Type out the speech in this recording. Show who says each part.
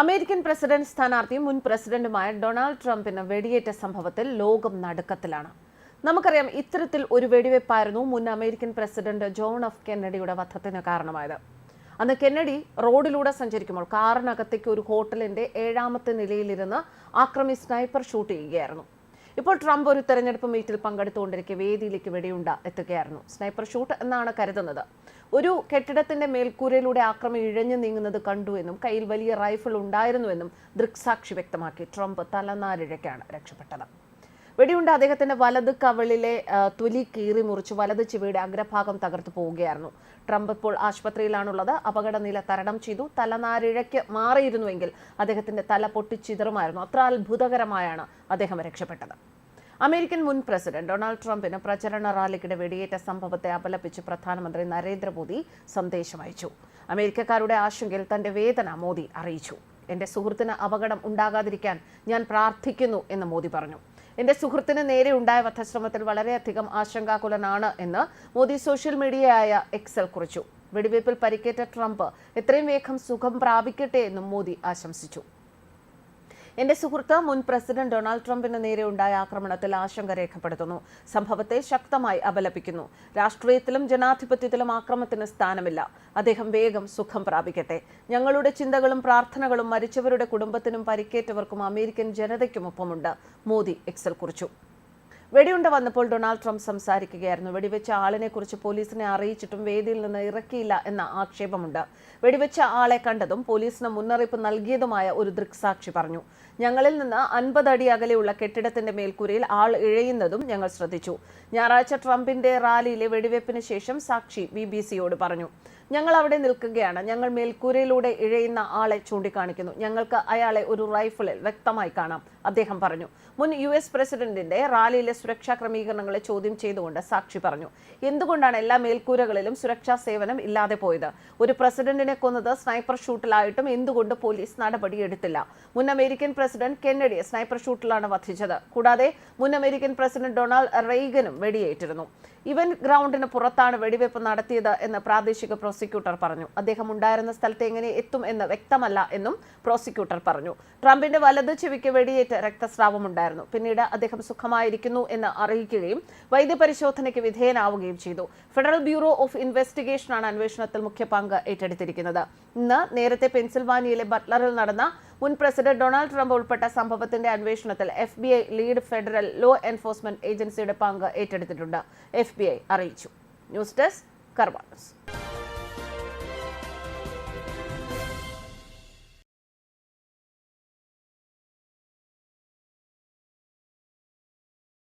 Speaker 1: American president സ്ഥാനാർത്ഥിയും മുൻ പ്രസിഡന്റുമായ ഡൊണാൾഡ് ട്രംപിന് വെടിയേറ്റ സംഭവത്തിൽ ലോകം നടുക്കത്തിലാണ്. നമുക്കറിയാം ഇത്തരത്തിൽ ഒരു വെടിവെപ്പായിരുന്നു മുൻ അമേരിക്കൻ പ്രസിഡന്റ് ജോൺ എഫ് കെന്നഡിയുടെ വധത്തിന് കാരണമായത്. അന്ന് കെന്നഡി റോഡിലൂടെ സഞ്ചരിക്കുമ്പോൾ കാറിനകത്തേക്ക് ഒരു ഹോട്ടലിന്റെ ഏഴാമത്തെ നിലയിലിരുന്ന് ആക്രമി സ്നൈപ്പർ ഷൂട്ട് ചെയ്യുകയായിരുന്നു. ഇപ്പോൾ ട്രംപ് ഒരു തെരഞ്ഞെടുപ്പ് മീറ്റിൽ പങ്കെടുത്തുകൊണ്ടിരിക്കെ വേദിയിലേക്ക് വെടിയുണ്ട എത്തുകയായിരുന്നു. സ്നൈപ്പർ ഷൂട്ട് എന്നാണ് കരുതുന്നത്. ഒരു കെട്ടിടത്തിന്റെ മേൽക്കൂരയിലൂടെ ആക്രമം ഇഴഞ്ഞു നീങ്ങുന്നത് കണ്ടുവെന്നും കയ്യിൽ വലിയ റൈഫിൾ ഉണ്ടായിരുന്നുവെന്നും ദൃക്സാക്ഷി വ്യക്തമാക്കി. ട്രംപ് തലനാരിഴയ്ക്കാണ് രക്ഷപ്പെട്ടത്. വെടിയുണ്ട അദ്ദേഹത്തിന്റെ വലത് കവളിലെ തുലി കീറി മുറിച്ച്. വലത് ചെവിയുടെ അഗ്രഭാഗം തകർത്തു പോവുകയായിരുന്നു. ട്രംപ് ഇപ്പോൾ ആശുപത്രിയിലാണുള്ളത്. അപകടനില തരണം ചെയ്തു. തലനാരിഴയ്ക്ക് മാറിയിരുന്നുവെങ്കിൽ അദ്ദേഹത്തിന്റെ തല പൊട്ടിച്ചിതറുമായിരുന്നു. അത്ര അത്ഭുതകരമായാണ് അദ്ദേഹം രക്ഷപ്പെട്ടത്. അമേരിക്കൻ മുൻ പ്രസിഡന്റ് ഡൊണാൾഡ് ട്രംപിന് പ്രചരണ റാലിക്കിടെ വെടിയേറ്റ സംഭവത്തെ അപലപിച്ച് പ്രധാനമന്ത്രി നരേന്ദ്രമോദി സന്ദേശം അയച്ചു. അമേരിക്കക്കാരുടെ ആശങ്കയിൽ തന്റെ വേദന മോദി അറിയിച്ചു. എന്റെ സുഹൃത്തിന് അപകടം ഉണ്ടാകാതിരിക്കാൻ ഞാൻ പ്രാർത്ഥിക്കുന്നു എന്ന് മോദി പറഞ്ഞു. എന്റെ സുഹൃത്തിന് നേരെ ഉണ്ടായ വധശ്രമത്തിൽ വളരെയധികം ആശങ്കാകുലനാണ് എന്ന് മോദി സോഷ്യൽ മീഡിയയായ എക്സൽ കുറിച്ചു. വെടിവയ്പിൽ പരിക്കേറ്റ ട്രംപ് എത്രയും വേഗം സുഖം പ്രാപിക്കട്ടെ എന്നും മോദി ആശംസിച്ചു. എന്റെ സുഹൃത്ത് മുൻ പ്രസിഡന്റ് ഡൊണാൾഡ് ട്രംപിന് നേരെ ഉണ്ടായ ആക്രമണത്തിൽ ആശങ്ക രേഖപ്പെടുത്തുന്നു. സംഭവത്തെ ശക്തമായി അപലപിക്കുന്നു. രാഷ്ട്രീയത്തിലും ജനാധിപത്യത്തിലും ആക്രമത്തിന് സ്ഥാനമില്ല. അദ്ദേഹം വേഗം സുഖം പ്രാപിക്കട്ടെ. ഞങ്ങളുടെ ചിന്തകളും പ്രാർത്ഥനകളും മരിച്ചവരുടെ കുടുംബത്തിനും പരിക്കേറ്റവർക്കും അമേരിക്കൻ ജനതയ്ക്കുമൊപ്പമുണ്ട് മോദി എക്സൽ കുറിച്ചു. വെടിയുണ്ട വന്നപ്പോൾ ഡൊണാൾഡ് ട്രംപ് സംസാരിക്കുകയായിരുന്നു. വെടിവെച്ച ആളിനെ കുറിച്ച് പോലീസിനെ അറിയിച്ചിട്ടും വേദിയിൽ നിന്ന് ഇറക്കിയില്ല എന്ന ആക്ഷേപമുണ്ട്. വെടിവെച്ച ആളെ കണ്ടതും പോലീസിന് മുന്നറിയിപ്പ് നൽകിയതുമായ ഒരു ദൃക്സാക്ഷി പറഞ്ഞു. ഞങ്ങളിൽ നിന്ന് അൻപത് അടി അകലെയുള്ള കെട്ടിടത്തിന്റെ മേൽക്കൂരയിൽ ആൾ ഇഴയുന്നതും ഞങ്ങൾ ശ്രദ്ധിച്ചു. ഞായറാഴ്ച ട്രംപിന്റെ റാലിയിലെ വെടിവെപ്പിന് ശേഷം സാക്ഷി ബി ബി സിയോട് പറഞ്ഞു. ഞങ്ങൾ അവിടെ നിൽക്കുകയാണ്. ഞങ്ങൾ മേൽക്കൂരയിലൂടെ ഇഴയുന്ന ആളെ ചൂണ്ടിക്കാണിക്കുന്നു. ഞങ്ങൾക്ക് അയാളെ ഒരു റൈഫിളിൽ വ്യക്തമായി കാണാം അദ്ദേഹം പറഞ്ഞു. മുൻ യു എസ് പ്രസിഡന്റിന്റെ റാലിയിലെ സുരക്ഷാ ക്രമീകരണങ്ങളെ ചോദ്യം ചെയ്തുകൊണ്ട് സാക്ഷി പറഞ്ഞു. എന്തുകൊണ്ടാണ് എല്ലാ മേൽക്കൂരകളിലും സുരക്ഷാ സേവനം ഇല്ലാതെ പോയത്? ഒരു പ്രസിഡന്റിനെ കൊന്നത് സ്നൈപ്പർ ഷൂട്ടിലായിട്ടും എന്തുകൊണ്ട് പോലീസ് നടപടിയെടുത്തില്ല? മുൻ അമേരിക്കൻ പ്രസിഡന്റ് കെന്നഡിയെ സ്നൈപ്പർ ഷൂട്ടിലാണ് വധിച്ചത്. കൂടാതെ മുൻ അമേരിക്കൻ പ്രസിഡന്റ് ഡൊണാൾഡ് റെയ്ഗനും വെടിയേറ്റിരുന്നു. ഇവൻ ഗ്രൗണ്ടിന് പുറത്താണ് വെടിവെപ്പ് നടത്തിയത് എന്ന് പ്രാദേശിക പ്രോസിക്യൂട്ടർ പറഞ്ഞു. അദ്ദേഹം ഉണ്ടായിരുന്ന സ്ഥലത്ത് എങ്ങനെ എത്തും എന്ന് വ്യക്തമല്ല എന്നും പ്രോസിക്യൂട്ടർ പറഞ്ഞു. ട്രംപിന്റെ വലത് ചെവിക്ക് വെടിയേറ്റ് രക്തസ്രാവമുണ്ടായിരുന്നു. പിന്നീട് അദ്ദേഹം സുഖമായിരിക്കുന്നു എന്ന് അറിയിക്കുകയും വൈദ്യപരിശോധനയ്ക്ക് വിധേയനാവുകയും ചെയ്തു. ഫെഡറൽ ബ്യൂറോ ഓഫ് ഇൻവെസ്റ്റിഗേഷനാണ് അന്വേഷണത്തിൽ മുഖ്യ പങ്ക് ഏറ്റെടുത്തിരിക്കുന്നത്. ഇന്ന് നേരത്തെ പെൻസിൽവാനിയയിലെ ബട്ട്ലറിൽ നടന്ന മുൻ പ്രസിഡന്റ് ഡൊണാൾഡ് ട്രംപ് ഉൾപ്പെട്ട സംഭവത്തിന്റെ അന്വേഷണത്തിൽ F B I lead federal law enforcement ഏജൻസിയുടെ പങ്ക് ഏറ്റെടുത്തിട്ടുണ്ട്. എഫ് ബി ഐ അറിയിച്ചു. News desk കർവാണസ്